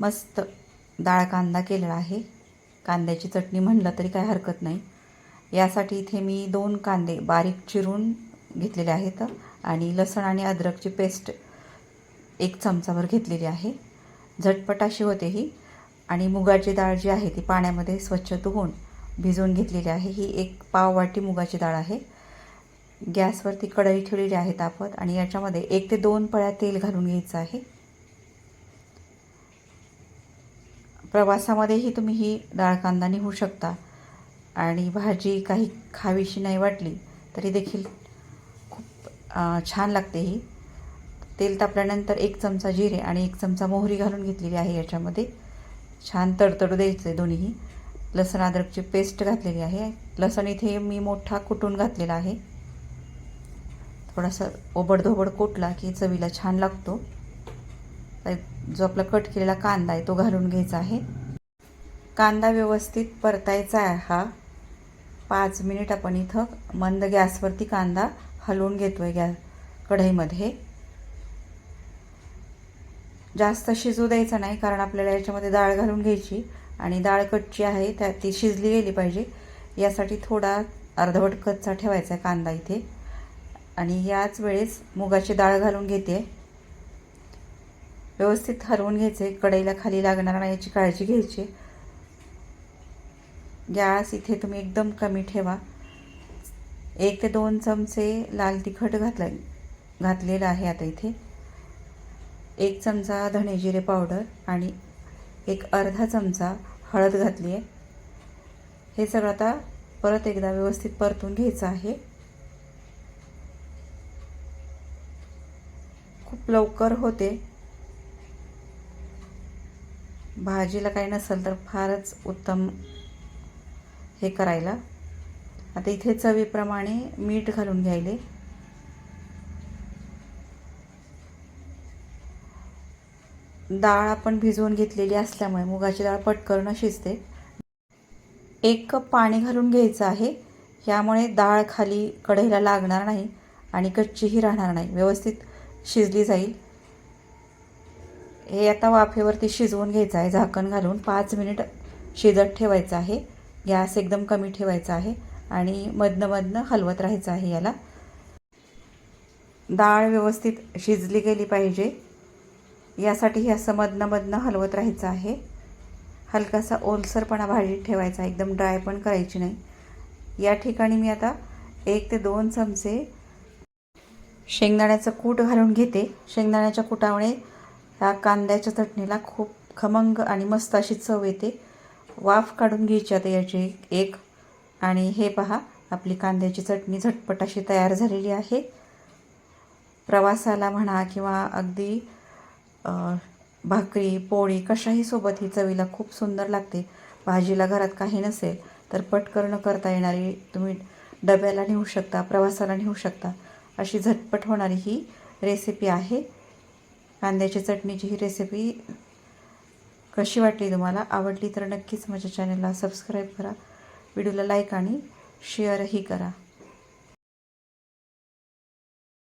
मस्त डाळ कांदा केलेला आहे. कांद्याची चटणी म्हणलं तरी काय हरकत नाही. यासाठी इथे मी दोन कांदे बारीक चिरून घेतलेले आहेत आणि लसण आणि अद्रकची पेस्ट एक चमचाभर घेतलेली आहे. झटपट अशी होते ही आणि मुगाची डाळ जी आहे ती पाण्यामध्ये स्वच्छ धुवून भिजवून घेतलेली आहे. ही एक पाव वाटी मुगाची डाळ आहे. गॅसवरती कढई ठेवलेली आहे तापत आणि याच्यामध्ये एक ते दोन पळ्या तेल घालून घ्यायचं आहे. प्रवासामध्येही तुम्ही ही डाळ कांदा निघू शकता. आणि भाजी काही खावीशी नाही वाटली तरी देखील खूप छान लागते ही. तेल तापल्यानंतर एक चमचा जिरे आणि एक चमचा मोहरी घालून घेतलेली आहे याच्यामध्ये. छान तडतडू द्यायचं आहे दोन्हीही. लसण अद्रकची पेस्ट घातलेली आहे. लसण इथे मी मोठा कुटून घातलेला आहे. थोडासा ओबडधोबड कुटला की चवीला छान लागतो. जो आपला कट केलेला कांदा आहे तो घालून घ्यायचा आहे. कांदा व्यवस्थित परतायचा आहे हा. पाच मिनिट आपण इथं मंद गॅसवरती कांदा हलवून घेतो आहे गॅस कढईमध्ये. जास्त शिजू द्यायचा नाही कारण आपल्याला याच्यामध्ये डाळ घालून घ्यायची आणि डाळ कच्ची आहे त्या ती शिजली गेली पाहिजे. यासाठी थोडा अर्धवट कच्चा ठेवायचा आहे कांदा इथे. आणि याच वेळेस मुगाची डाळ घालून घेते. व्यवस्थित हलवून घ्यायचे कढईला खाली लागणार नाही याची काळजी घ्यायची. गॅस इथे तुम्ही एकदम कमी ठेवा. एक ते दोन चमचे लाल तिखट घातला घातलेलं आहे आता इथे. एक चमचा धणे जिरे पावडर आणि एक अर्धा चमचा हळद घातली आहे. हे सगळं आता परत एकदा व्यवस्थित परतून घ्यायचं आहे. खूप लवकर होते. भाजीला काही नसेल तर फारच उत्तम हे करायला. आता इथे चवीप्रमाणे मीठ घालून घ्यायले. डाळ आपण भिजवून घेतलेली असल्यामुळे मुगाची डाळ पटकन शिजते. एक कप पाणी घालून घ्यायचं आहे. यामुळे डाळ खाली कढईला लागणार नाही आणि कच्चीही राहणार नाही. व्यवस्थित शिजली जाईल. हे आता वाफेवरती शिजवून घ्यायचं आहे. झाकण घालून पाच मिनिट शिजत ठेवायचं आहे. गॅस एकदम कमी ठेवायचा आहे आणि मधनं मधनं हलवत राहायचं आहे याला. डाळ व्यवस्थित शिजली गेली पाहिजे. यासाठी हे असं मधनं मधनं हलवत राहायचं आहे. हलकासा ओलसरपणा भाजीत ठेवायचा एकदम ड्राय पण करायची नाही. या ठिकाणी मी आता एक ते दोन चमचे शेंगदाण्याचं कूट घालून घेते. शेंगदाण्याच्या कुटामुळे ह्या कांद्याच्या चटणीला खूप खमंग आणि मस्त अशी चव येते. वाफ काढून घ्यायची आता याची एक. आणि हे पहा आपली कांद्याची चटणी झटपट अशी तयार झालेली आहे. प्रवासाला म्हणा किंवा अगदी भाकरी पोळी कशाही सोबत ही चवीला खूप सुंदर लागते. भाजीला घरात काही नसेल तर पटकन करता येणारी तुम्ही डब्याला नेऊ शकता प्रवासाला नेऊ शकता. अशी झटपट होणारी ही रेसिपी आहे. कांद्याची चटणीची ही रेसिपी कशी वाटली तुम्हाला? आवडली तर नक्कीच माझ्या चॅनलला सबस्क्राईब करा. व्हिडिओला लाईक आणि शेअरही करा.